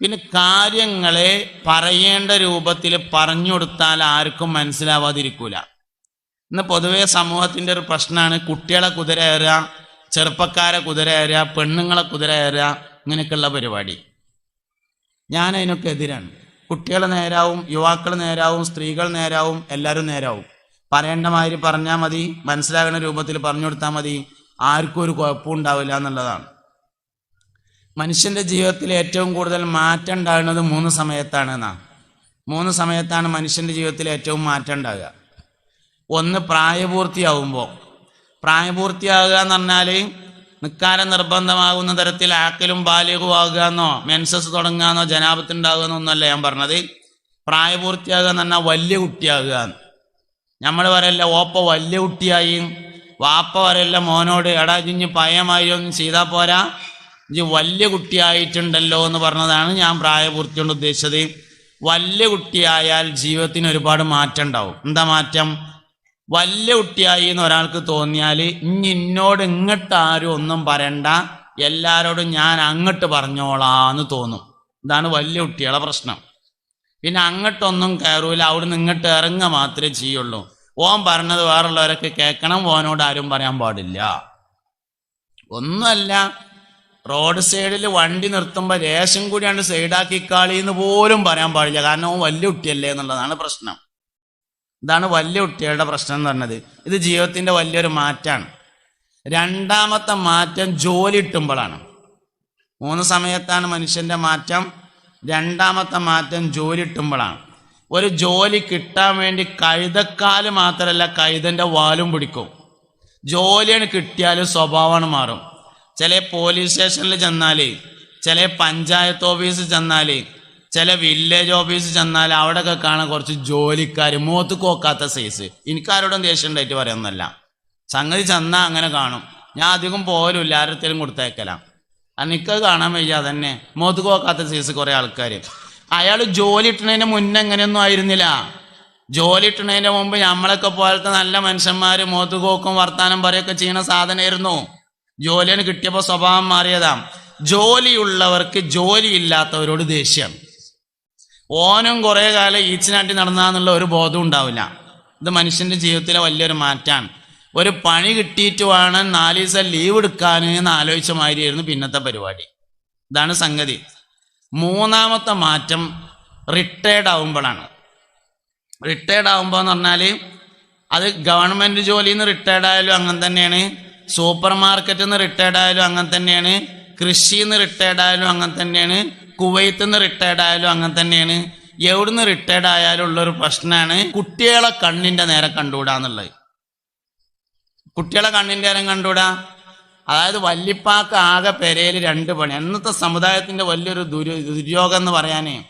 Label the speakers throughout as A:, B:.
A: പിന്നെ കാര്യങ്ങളെ പറയേണ്ട രൂപത്തിൽ പറഞ്ഞു കൊടുത്താൽ ആർക്കും മനസ്സിലാവാതിരിക്കൂല. ഇന്ന് പൊതുവേ സമൂഹത്തിന്റെ ഒരു പ്രശ്നമാണ് കുട്ടികളെ കുതിര കയറുക ചെറുപ്പക്കാരെ കുതിര കയറുക പെണ്ണുങ്ങളെ കുതിര കയറുക ഇങ്ങനെയൊക്കെയുള്ള പരിപാടി. ഞാൻ അതിനൊക്കെ എതിരാണ്. കുട്ടികൾ നേരാവും യുവാക്കൾ നേരാവും സ്ത്രീകൾ നേരാവും എല്ലാവരും നേരാവും. പറയേണ്ട മാതിരി പറഞ്ഞാൽ മതി മനസ്സിലാകുന്ന രൂപത്തിൽ പറഞ്ഞു കൊടുത്താൽ മതി ആർക്കും ഒരു കുഴപ്പമുണ്ടാവില്ല എന്നുള്ളതാണ്. മനുഷ്യന്റെ ജീവിതത്തിൽ ഏറ്റവും കൂടുതൽ മാറ്റം ഉണ്ടാകുന്നത് മൂന്ന് സമയത്താണ് എന്നാ മൂന്ന് സമയത്താണ് മനുഷ്യന്റെ ജീവിതത്തിൽ ഏറ്റവും മാറ്റം ഉണ്ടാകുക. ഒന്ന് പ്രായപൂർത്തിയാവുമ്പോൾ പ്രായപൂർത്തിയാകുക എന്ന് പറഞ്ഞാൽ നിക്കാരം നിർബന്ധമാകുന്ന തരത്തിൽ ആക്കലും ബാല്യവുമാകുക എന്നോ മെൻസസ് തുടങ്ങുകയെന്നോ ജനാപത്തുണ്ടാകുക എന്നൊന്നല്ല ഞാൻ പറഞ്ഞത്. പ്രായപൂർത്തിയാകുക എന്ന് പറഞ്ഞാൽ വലിയ കുട്ടിയാകുക. നമ്മൾ പറയല്ല ഓപ്പ വലിയ കുട്ടിയായി. വാപ്പ വരല്ല മോനോട് എടാ ഇഞ്ഞ് പയമായി ഒന്നും ചെയ്താൽ പോരാ. ഇജ്ജ് വലിയ കുട്ടിയായിട്ടുണ്ടല്ലോ എന്ന് പറഞ്ഞതാണ് ഞാൻ പ്രായപൂർത്തി കൊണ്ട് ഉദ്ദേശിച്ചത്. വലിയ കുട്ടിയായാൽ ജീവിതത്തിന് ഒരുപാട് മാറ്റം ഉണ്ടാവും. എന്താ മാറ്റം? വലിയ കുട്ടിയായി എന്ന് ഒരാൾക്ക് തോന്നിയാൽ ഇനി ഇന്നോട് ഇങ്ങോട്ട് ആരും ഒന്നും പറയണ്ട. എല്ലാരോടും ഞാൻ അങ്ങോട്ട് പറഞ്ഞോളാന്ന് തോന്നും. ഇതാണ് വലിയ കുട്ടികളെ പ്രശ്നം. പിന്നെ അങ്ങോട്ടൊന്നും കയറൂല അവിടുന്ന് ഇങ്ങോട്ട് ഇറങ്ങുക മാത്രമേ ചെയ്യുള്ളൂ. ഓൻ പറഞ്ഞത് വേറുള്ളവരൊക്കെ കേൾക്കണം ഓനോട് ആരും പറയാൻ പാടില്ല. ഒന്നുമല്ല. റോഡ് സൈഡിൽ വണ്ടി നിർത്തുമ്പോൾ രേഷം കൂടിയാണ് സൈഡാക്കിക്കാളി എന്ന് പോലും പറയാൻ പാടില്ല. കാരണം അവൻ വലിയ കുട്ടിയല്ലേ എന്നുള്ളതാണ് പ്രശ്നം. ഇതാണ് വലിയ കുട്ടികളുടെ പ്രശ്നം എന്ന് പറഞ്ഞത്. ഇത് ജീവിതത്തിന്റെ വലിയൊരു മാറ്റമാണ് രണ്ടാമത്തെ മാറ്റം ജോലി കിട്ടുമ്പോഴാണ്. മൂന്ന് സമയത്താണ് മനുഷ്യന്റെ മാറ്റം. രണ്ടാമത്തെ മാറ്റം ജോലി കിട്ടുമ്പോഴാണ്. ഒരു ജോലി കിട്ടാൻ വേണ്ടി കഴുതക്കാൽ മാത്രമല്ല കഴുതന്റെ വാലും പിടിക്കും. ജോലിയാണ് കിട്ടിയാൽ സ്വഭാവമാണ് മാറും. ചില പോലീസ് സ്റ്റേഷനിൽ ചെന്നാൽ ചില പഞ്ചായത്ത് ഓഫീസിൽ ചെന്നാൽ ചില വില്ലേജ് ഓഫീസ് ചെന്നാൽ അവിടെയൊക്കെ കാണാൻ കുറച്ച് ജോലിക്കാർ മൂത്ത് കോക്കാത്ത സൈസ് എനിക്കാരോടും ദേഷ്യം ഉണ്ടായിട്ട് പറയുന്നല്ല സംഗതി ചെന്നാൽ അങ്ങനെ കാണും. ഞാൻ അധികം പോലും ആരത്തേലും കൊടുത്തേക്കലാം എനിക്കത് കാണാൻ വയ്യ അതന്നെ. മൂത്ത് കോക്കാത്ത സൈസ് കുറേ ആൾക്കാർ അയാൾ ജോലി ഇട്ടുന്നതിന് മുന്നേ എങ്ങനെയൊന്നും ആയിരുന്നില്ല. ജോലി ഇട്ടുന്നതിന് മുമ്പ് നമ്മളൊക്കെ പോലത്തെ നല്ല മനുഷ്യന്മാർ മൂത്ത് കോക്കും വർത്താനം പറയൊക്കെ ചെയ്യുന്ന സാധനമായിരുന്നു. ജോലിന് കിട്ടിയപ്പോൾ സ്വഭാവം മാറിയതാം. ജോലിയുള്ളവർക്ക് ജോലിയില്ലാത്തവരോട് ദേഷ്യം. ഓനും കുറേ കാലം ഈച്ചനാട്ടി നടന്നാന്നുള്ള ഒരു ബോധം ഉണ്ടാവില്ല. ഇത് മനുഷ്യന്റെ ജീവിതത്തിലെ വലിയൊരു മാറ്റാണ്. ഒരു പണി കിട്ടിയിട്ട് വേണം നാല് ദിവസം ലീവ് എടുക്കാൻ എന്ന് ആലോചിച്ച മാതിരിയായിരുന്നു പിന്നത്തെ പരിപാടി. ഇതാണ് സംഗതി. മൂന്നാമത്തെ മാറ്റം റിട്ടയർഡ് ആവുമ്പോഴാണ്. റിട്ടയർഡ് ആവുമ്പോൾ എന്ന് പറഞ്ഞാൽ അത് ഗവൺമെന്റ് ജോലിയിൽ നിന്ന് റിട്ടയർഡ് ആയാലും അങ്ങനെ തന്നെയാണ്. സൂപ്പർ മാർക്കറ്റിൽ നിന്ന് റിട്ടയർഡ് ആയാലും അങ്ങനെ തന്നെയാണ്. കൃഷിയിൽ നിന്ന് റിട്ടയർഡ് ആയാലും അങ്ങനെ തന്നെയാണ്. കുവൈത്തിൽ നിന്ന് റിട്ടയർഡ് ആയാലും അങ്ങനെ തന്നെയാണ്. എവിടുന്ന് റിട്ടയർഡ് ആയാലും ഉള്ളൊരു പ്രശ്നമാണ് കുട്ടികളെ കണ്ണിന്റെ നേരെ കണ്ടുകൂടാന്നുള്ളത് കുട്ടികളെ കണ്ണിന്റെ നേരം കണ്ടുകൂടാ? അതായത് വല്ലിപ്പാക്ക് ആകെ പെരയിൽ രണ്ട് പണി. അന്നത്തെ സമുദായത്തിന്റെ വലിയൊരു ദുരു ദുര്യോഗം എന്ന് പറയാനേ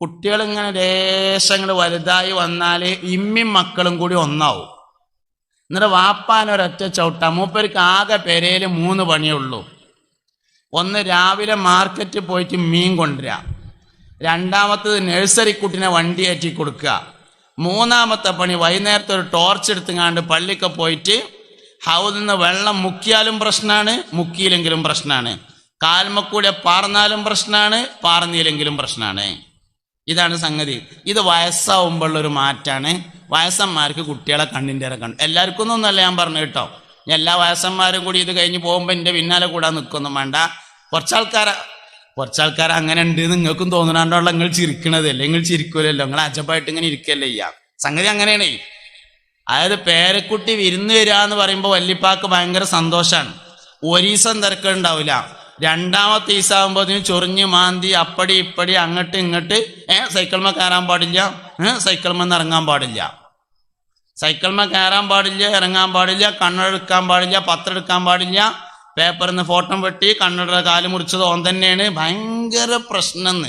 A: കുട്ടികൾ ലേശങ്ങൾ വലുതായി വന്നാൽ ഇമ്മിയും മക്കളും കൂടി ഒന്നാവും. എന്നിട്ട് വാപ്പാൻ ഒരൊറ്റ ചവിട്ട. മൂപ്പർക്ക് ആകെ പെരയിൽ മൂന്ന് പണിയേ ഉള്ളൂ. ഒന്ന് രാവിലെ മാർക്കറ്റിൽ പോയിട്ട് മീൻ കൊണ്ടുവരിക. രണ്ടാമത്തത് നഴ്സറി കുട്ടിനെ വണ്ടി ഏറ്റി കൊടുക്കുക. മൂന്നാമത്തെ പണി വൈകുന്നേരത്തെ ഒരു ടോർച്ച് എടുത്തുങ്ങാണ്ട് പള്ളിക്ക് പോയിട്ട് ഹൗസിൽ നിന്ന് വെള്ളം മുക്കിയാലും പ്രശ്നമാണ് മുക്കിയില്ലെങ്കിലും പ്രശ്നമാണ് കാൽമക്കൂടെ പാർന്നാലും പ്രശ്നമാണ് പാർന്നില്ലെങ്കിലും പ്രശ്നമാണ് ഇതാണ് സംഗതി. ഇത് വയസ്സാവുമ്പോഴുള്ളൊരു മാറ്റാണ്. വയസ്സന്മാർക്ക് കുട്ടികളെ കണ്ണിന്റെ കണ്ടു. എല്ലാവർക്കും ഒന്നല്ല ഞാൻ പറഞ്ഞു കേട്ടോ. എല്ലാ വയസ്സന്മാരും കൂടി ഇത് കഴിഞ്ഞ് പോകുമ്പോൾ എന്റെ പിന്നാലെ കൂടാൻ നിൽക്കൊന്നും വേണ്ട. കുറച്ചാൾക്കാരെ കുറച്ചാൾക്കാർ അങ്ങനെ ഉണ്ട് നിങ്ങൾക്കും തോന്നുന്നാണ്ടുള്ള നിങ്ങൾ ചിരിക്കണതല്ലേ? നിങ്ങൾ ചിരിക്കൂലല്ലോ? നിങ്ങൾ അജബായിട്ട് ഇങ്ങനെ ഇരിക്കല്ലേ ചെയ്യാം സംഗതി അങ്ങനെയാണേ. അതായത് പേരക്കുട്ടി വിരുന്ന് വരിക എന്ന് പറയുമ്പോൾ വല്യപ്പാക്ക് ഭയങ്കര സന്തോഷമാണ് ഒരീസം തിരക്കുണ്ടാവില്ല. രണ്ടാമത്തെ ഈസാകുമ്പോൾ നീ ചൊറിഞ്ഞ് മാന്തി അപ്പടി ഇപ്പടി അങ്ങോട്ട് ഇങ്ങോട്ട്. ഏ സൈക്കിൾമ കയറാൻ പാടില്ല. ഏ സൈക്കിൾമെന്ന് ഇറങ്ങാൻ പാടില്ല. സൈക്കിൾമ കയറാൻ പാടില്ല ഇറങ്ങാൻ പാടില്ല കണ്ണെടുക്കാൻ പാടില്ല പത്രം എടുക്കാൻ പാടില്ല. പേപ്പറിൽ നിന്ന് ഫോട്ടോ വെട്ടി കണ്ണട കാൽ മുറിച്ചത് ഓൻ തന്നെയാണ്. ഭയങ്കര പ്രശ്നം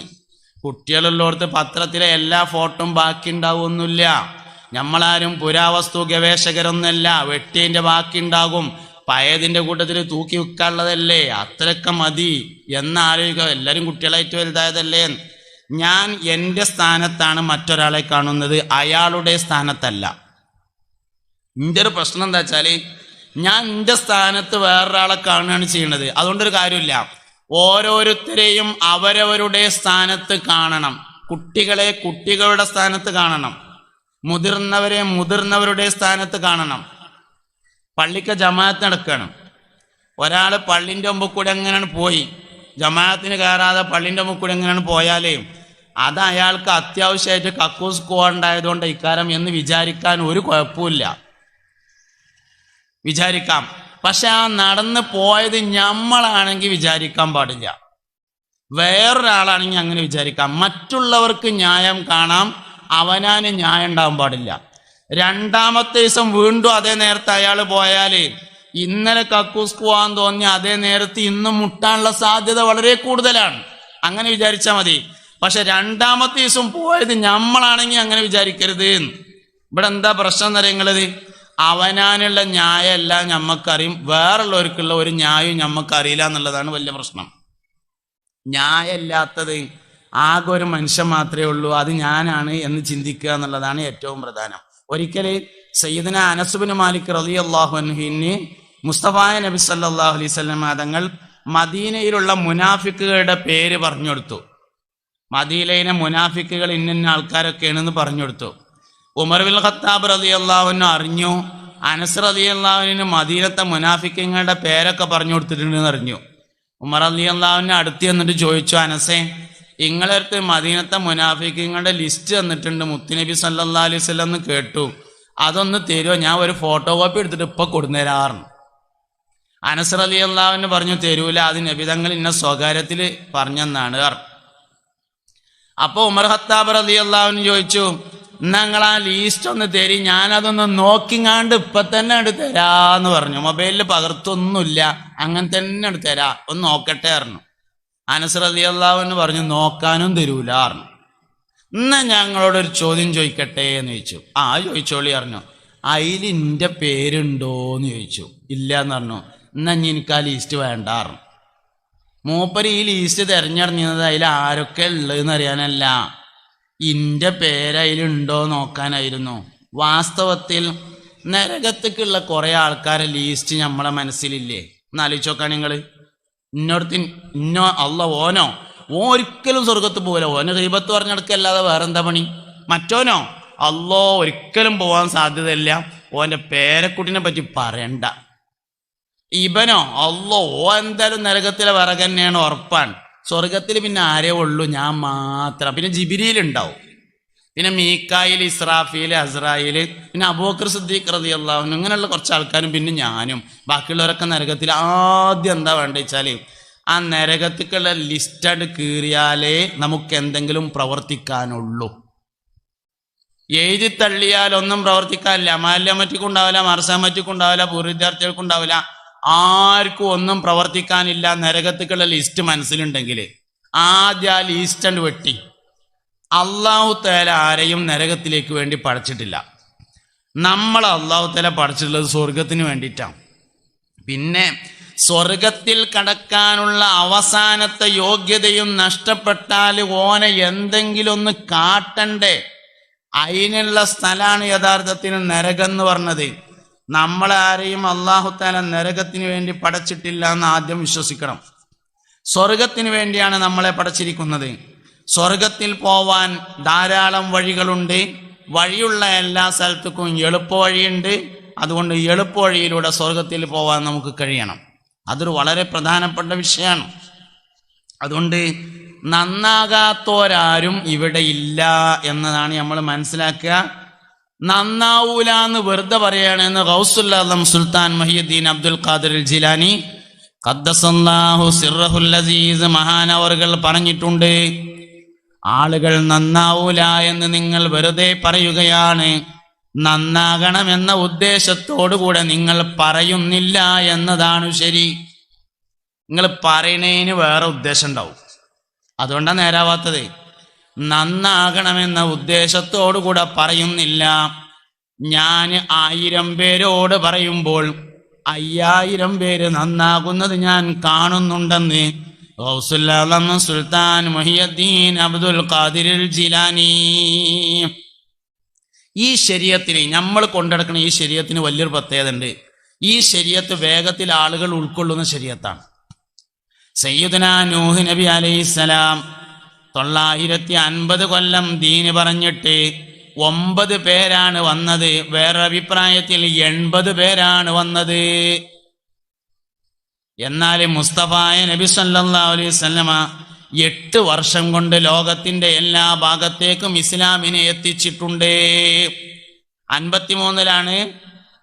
A: കുട്ടികളുള്ളവർക്ക് പത്രത്തിലെ എല്ലാ ഫോട്ടോയും ബാക്കി ഉണ്ടാവുമൊന്നുമില്ല. നമ്മളാരും പുരാവസ്തു ഗവേഷകരൊന്നല്ല വെട്ടിന്റെ ബാക്കി ഉണ്ടാകും. പഴയതിന്റെ കൂട്ടത്തിൽ തൂക്കി വെക്കാനുള്ളതല്ലേ അത്രയൊക്കെ മതി. എന്നാലോചിക്കുക എല്ലാവരും കുട്ടികളായിട്ട് വലുതായതല്ലേ ഞാൻ എന്റെ സ്ഥാനത്താണ് മറ്റൊരാളെ കാണുന്നത്. അയാളുടെ സ്ഥാനത്തല്ല. എന്റെ ഒരു പ്രശ്നം എന്താ വെച്ചാൽ ഞാൻ എന്റെ സ്ഥാനത്ത് വേറൊരാളെ കാണുകയാണ് ചെയ്യുന്നത്. അതുകൊണ്ടൊരു കാര്യമില്ല. ഓരോരുത്തരെയും അവരവരുടെ സ്ഥാനത്ത് കാണണം. കുട്ടികളെ കുട്ടികളുടെ സ്ഥാനത്ത് കാണണം. മുതിർന്നവരെ മുതിർന്നവരുടെ സ്ഥാനത്ത് കാണണം. പള്ളിക്ക് ജമാഅത്ത് നടക്കണം. ഒരാൾ പള്ളിന്റെ മുമ്പ് കൂടെ എങ്ങനെയാണ് പോയി? ജമാഅത്തിന് കയറാതെ പള്ളിന്റെ മുമ്പ് കൂടെ എങ്ങനെയാണ് പോയാലേ? അത് അയാൾക്ക് അത്യാവശ്യമായിട്ട് കക്കൂസ് പോകണ്ടായതുകൊണ്ട് ഇക്കാരം എന്ന് വിചാരിക്കാൻ ഒരു കുഴപ്പമില്ല വിചാരിക്കാം. പക്ഷെ ആ നടന്ന് പോയത് ഞമ്മളാണെങ്കിൽ വിചാരിക്കാൻ പാടില്ല. വേറൊരാളാണെങ്കിൽ അങ്ങനെ വിചാരിക്കാം. മറ്റുള്ളവർക്ക് ന്യായം കാണാം അവനാന് ന്യായം ഉണ്ടാവാൻ പാടില്ല. രണ്ടാമത്തെ ദിവസം വീണ്ടും അതേ നേരത്തെ അയാൾ പോയാൽ ഇന്നലെ കക്കൂസ് പോവാൻ തോന്നി അതേ നേരത്തെ ഇന്നും മുട്ടാനുള്ള സാധ്യത വളരെ കൂടുതലാണ്. അങ്ങനെ വിചാരിച്ചാൽ മതി. പക്ഷെ രണ്ടാമത്തെ ദിവസം പോയത് നമ്മളാണെങ്കിൽ അങ്ങനെ വിചാരിക്കരുത്. ഇവിടെ എന്താ പ്രശ്നം എന്നറിയങ്ങളത് അവനാനുള്ള ന്യായമല്ല ഞമ്മക്കറിയും. വേറുള്ളവർക്കുള്ള ഒരു ന്യായം ഞമ്മക്കറിയില്ല എന്നുള്ളതാണ് വലിയ പ്രശ്നം. ന്യായമില്ലാത്തത് ആകെ ഒരു മനുഷ്യൻ മാത്രമേ ഉള്ളൂ. അത് ഞാനാണ് എന്ന് ചിന്തിക്കുക എന്നുള്ളതാണ് ഏറ്റവും പ്രധാനം. ഒരിക്കൽ സയ്യിദന അനസുബിന് മാലിക് റലി അള്ളാഹുഹിന് മുസ്തഫായ നബി സല്ലാഹു അലൈഹി സ്വലം തങ്ങൾ മദീനയിലുള്ള മുനാഫിക്കുകളുടെ പേര് പറഞ്ഞു കൊടുത്തു മദീനയിലെ മുനാഫിക്കുകൾ ഇന്നിന്ന ആൾക്കാരൊക്കെയാണെന്ന് പറഞ്ഞു കൊടുത്തു ഉമർ ബിൽ ഖത്താബ് റതി അള്ളാഹുനു അറിഞ്ഞു. അനസ് റതി അള്ളാഹുവിന് മദീനത്തെ മുനാഫിക്കങ്ങളുടെ പേരൊക്കെ പറഞ്ഞു കൊടുത്തിട്ടുണ്ടെന്ന് അറിഞ്ഞു. ഉമർ അലി അള്ളാഹുവിനെ അടുത്ത് എന്നിട്ട് ചോദിച്ചു അനസേ ഇങ്ങളടുത്ത് മദീനത്തെ മുനാഫിക്കങ്ങളുടെ ലിസ്റ്റ് തന്നിട്ടുണ്ട് മുത്തുനബി സല്ലാ അലൈഹി സ്വലം എന്ന് കേട്ടു. അതൊന്ന് തരുമോ ഞാൻ ഒരു ഫോട്ടോ കോപ്പി എടുത്തിട്ട് ഇപ്പൊ കൊടുന്നേരാറുണ്ട്. അനസർ അലി അള്ളാഹുവിന് പറഞ്ഞു തരൂല അത് നബിതങ്ങൾ ഇന്ന സ്വകാര്യത്തിൽ പറഞ്ഞെന്നാണ്. അപ്പോൾ അപ്പൊ ഉമർ ഹത്താബർ അലി അള്ളാഹുവിന് ചോദിച്ചു നിങ്ങൾ ആ ലീസ്റ്റ് ഒന്ന് തരി ഞാനതൊന്ന് നോക്കിങ്ങാണ്ട് ഇപ്പൊ തന്നെ എടുത്ത് തരാന്ന് പറഞ്ഞു. മൊബൈലിൽ പകർത്തൊന്നുമില്ല അങ്ങനെ തന്നെ എടുത്തരാ തരാ ഒന്ന് നോക്കട്ടെ പറഞ്ഞു. അനസർ അലി അള്ളാഹുവിന് പറഞ്ഞു നോക്കാനും തരൂല പറഞ്ഞു. എന്നാ ഞങ്ങളോടൊരു ചോദ്യം ചോദിക്കട്ടെ എന്ന് ചോദിച്ചു. ആ ചോദിച്ചോളി പറഞ്ഞു. അതിൽ എന്റെ പേരുണ്ടോ എന്ന് ചോദിച്ചു. ഇല്ല എന്ന് പറഞ്ഞു. എന്നാ ഇനി എനിക്ക് ആ ലീസ്റ്റ് വേണ്ട പറഞ്ഞു. മൂപ്പര് ഈ ലീസ്റ്റ് തിരഞ്ഞറിഞ്ഞത് അതിൽ ആരൊക്കെ ഉള്ളതെന്ന് അറിയാനല്ല. ഇന്റെ പേര് അതിലുണ്ടോ നോക്കാനായിരുന്നു. വാസ്തവത്തിൽ നരകത്തേക്കുള്ള കുറെ ആൾക്കാരെ ലീസ്റ്റ് നമ്മളെ മനസ്സിലില്ലേ? എന്നാലോചിച്ച് നോക്കാൻ നിങ്ങൾ ഇന്നോടത്ത് ഇന്നോ അല്ല ഓനോ. ഓ ഒരിക്കലും സ്വർഗത്ത് പോകില്ല ഓന് ദൈവത്ത് പറഞ്ഞെടുക്കല്ലാതെ വേറെന്താ പണി? മറ്റോനോ? അല്ലോ ഒരിക്കലും പോകാൻ സാധ്യതയില്ല. ഓന്റെ പേരക്കുട്ടിനെ പറ്റി പറയണ്ട. ഇവനോ? അല്ലോ ഓ എന്തായാലും നരകത്തിലെ വിറകന്നെയാണ് ഉറപ്പാണ്. സ്വർഗത്തിൽ പിന്നെ ആരേ ഉള്ളൂ? ഞാൻ മാത്രം. പിന്നെ ജിബിരിയിൽ ഉണ്ടാവും പിന്നെ മീക്കായിൽ ഇസ്രാഫീൽ അസ്രായിൽ പിന്നെ അബൂക്കർ സിദ്ദീഖ് റതി അള്ളാഹുനും ഇങ്ങനെയുള്ള കുറച്ച് ആൾക്കാരും പിന്നെ ഞാനും. ബാക്കിയുള്ളവരൊക്കെ നരകത്തിൽ ആദ്യം എന്താ വേണ്ട വെച്ചാൽ ആ നരകത്തിക്കുള്ള ലിസ്റ്റഡ് കീറിയാലേ നമുക്ക് എന്തെങ്കിലും പ്രവർത്തിക്കാനുള്ളൂ. എഴുതി തള്ളിയാൽ ഒന്നും പ്രവർത്തിക്കാനില്ല. മാല്യമറ്റിക്കും മറ്റിക്കുണ്ടാവില്ല മർസാമറ്റിക്കും മറ്റിക്കുണ്ടാവില്ല പൂർവ വിദ്യാർത്ഥികൾക്കും ഉണ്ടാവില്ല. ആർക്കും ഒന്നും പ്രവർത്തിക്കാനില്ല. നരകത്തിക്കുള്ള ലിസ്റ്റ് മനസ്സിലുണ്ടെങ്കിൽ ആദ്യം ആ ലിസ്റ്റ് വെട്ടി. അള്ളാഹു തേല ആരെയും നരകത്തിലേക്ക് വേണ്ടി പഠിച്ചിട്ടില്ല നമ്മൾ അള്ളാഹു തേല പഠിച്ചിട്ടുള്ളത് സ്വർഗത്തിന് വേണ്ടിയിട്ടാണ്. പിന്നെ സ്വർഗത്തിൽ കടക്കാനുള്ള അവസാനത്തെ യോഗ്യതയും നഷ്ടപ്പെട്ടാൽ ഓനെ എന്തെങ്കിലും ഒന്ന് കാട്ടണ്ടേ അതിനുള്ള സ്ഥലമാണ് യഥാർത്ഥത്തിൽ നരകം എന്ന് പറഞ്ഞത് നമ്മളാരെയും അള്ളാഹുത്താല നരകത്തിന് വേണ്ടി പടച്ചിട്ടില്ല എന്ന് ആദ്യം വിശ്വസിക്കണം. സ്വർഗത്തിന് വേണ്ടിയാണ് നമ്മളെ പടച്ചിരിക്കുന്നത്. സ്വർഗത്തിൽ പോവാൻ ധാരാളം വഴികളുണ്ട്. വഴിയുള്ള എല്ലാ സ്ഥലത്തേക്കും എളുപ്പ വഴിയുണ്ട്. അതുകൊണ്ട് എളുപ്പ വഴിയിലൂടെ സ്വർഗത്തിൽ പോവാൻ നമുക്ക് കഴിയണം. അതൊരു വളരെ പ്രധാനപ്പെട്ട വിഷയമാണ്. അതുകൊണ്ട് നന്നാകാത്തോരാരും ഇവിടെ ഇല്ല എന്നതാണ് നമ്മൾ മനസ്സിലാക്കുക. നന്നാവൂല എന്ന് വെറുതെ പറയുകയാണെന്ന് ഗൗസുല്ലാം Sultan Muhiyuddin Abdul Qadir Jilani. ഖദ്ദസല്ലാഹു സിറഹുൽ അസീസ് മഹാനവറുകൾ പറഞ്ഞിട്ടുണ്ട്. ആളുകൾ നന്നാവൂല എന്ന് നിങ്ങൾ വെറുതെ പറയുകയാണ്. നന്നാകണമെന്ന ഉദ്ദേശത്തോടുകൂടെ നിങ്ങൾ പറയുന്നില്ല എന്നതാണ് ശരി. നിങ്ങൾ പറയണേന് വേറെ ഉദ്ദേശം ഉണ്ടാവും. അതുകൊണ്ടാണ് നേരാവാത്തത്. നന്നാകണമെന്ന ഉദ്ദേശത്തോടുകൂടെ പറയുന്നില്ല. ഞാൻ ആയിരം പേരോട് പറയുമ്പോൾ അയ്യായിരം പേര് നന്നാകുന്നത് ഞാൻ കാണുന്നുണ്ടെന്ന് Sultan Muhiyuddin Abdul Qadir Jilani. ഈ ശരീരത്തിന് നമ്മൾ കൊണ്ടെടുക്കുന്ന ഈ ശരീരത്തിന് വലിയൊരു പ്രത്യേകത ഉണ്ട് ഈ ശരീരത്ത് വേഗത്തിൽ ആളുകൾ ഉൾക്കൊള്ളുന്ന ശരീരത്താണ്. സയ്യുദന നൂഹ് നബി അലൈഹിസ്സലാം തൊള്ളായിരത്തി അൻപത് കൊല്ലം ദീന് പറഞ്ഞിട്ട് ഒമ്പത് പേരാണ് വന്നത്. വേറെ അഭിപ്രായത്തിൽ എൺപത് പേരാണ് വന്നത്. എന്നാൽ മുസ്തഫായ നബി സല്ലാ അലൈഹി വസല്ലമ എട്ട് വർഷം കൊണ്ട് ലോകത്തിന്റെ എല്ലാ ഭാഗത്തേക്കും ഇസ്ലാമിനെ എത്തിച്ചിട്ടുണ്ട്. അൻപത്തിമൂന്നിലാണ്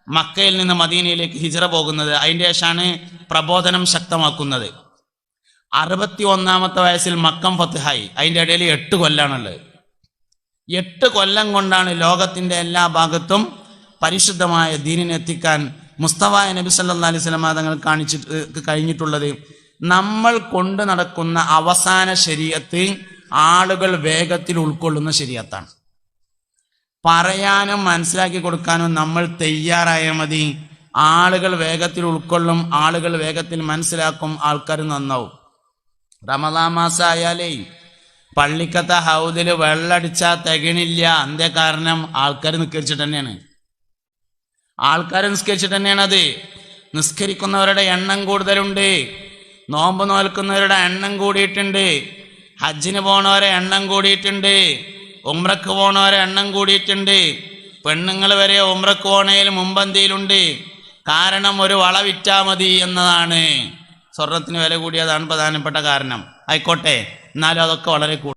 A: മക്കയിൽ നിന്ന് മദീനയിലേക്ക് ഹിജറ പോകുന്നത്. അതിന്റെ ശേഷമാണ് പ്രബോധനം ശക്തമാക്കുന്നത്. അറുപത്തി ഒന്നാമത്തെ വയസ്സിൽ മക്കം ഫത്തുഹായി അതിന്റെ ഇടയിൽ എട്ട് കൊല്ലാണുള്ളത്. എട്ട് കൊല്ലം കൊണ്ടാണ് ലോകത്തിന്റെ എല്ലാ ഭാഗത്തും പരിശുദ്ധമായ ദീനിനെ മുസ്തഫായ നബി സല്ലാ അലൈഹി സ്വലമ തങ്ങൾ കാണിച്ചിട്ട് കഴിഞ്ഞിട്ടുള്ളത് നമ്മൾ കൊണ്ട് നടക്കുന്ന അവസാന ശരീരത്ത് ആളുകൾ വേഗത്തിൽ ഉൾക്കൊള്ളുന്ന ശരീരത്താണ് പറയാനും മനസ്സിലാക്കി കൊടുക്കാനും നമ്മൾ തയ്യാറായാൽ മതി. ആളുകൾ വേഗത്തിൽ ഉൾക്കൊള്ളും ആളുകൾ വേഗത്തിൽ മനസ്സിലാക്കും ആൾക്കാർ നന്നാവും. റമദാ മാസം ആയാലേ പള്ളിക്കത്തെ ഹൗദിൽ വെള്ളടിച്ചാൽ തികണില്ല. എന്തേ കാരണം? ആൾക്കാർ നിക്കരിച്ചിട്ട് തന്നെയാണ്. ആൾക്കാർ നിസ്കരിച്ചിട്ട് തന്നെയാണത് നിസ്കരിക്കുന്നവരുടെ എണ്ണം കൂടുതലുണ്ട്. നോമ്പ് നോൽക്കുന്നവരുടെ എണ്ണം കൂടിയിട്ടുണ്ട്. ഹജ്ജിന് പോണവരെ എണ്ണം കൂടിയിട്ടുണ്ട്. ഉമ്രക്ക് പോണവരെ എണ്ണം കൂടിയിട്ടുണ്ട്. പെണ്ണുങ്ങൾ വരെ ഉമ്രക്ക് പോണയിൽ മുമ്പന്തിയിലുണ്ട്. കാരണം ഒരു വള വിറ്റാ മതി എന്നതാണ്. സ്വർണത്തിന് വില കൂടിയതാണ് പ്രധാനപ്പെട്ട കാരണം. ആയിക്കോട്ടെ. എന്നാലും അതൊക്കെ വളരെ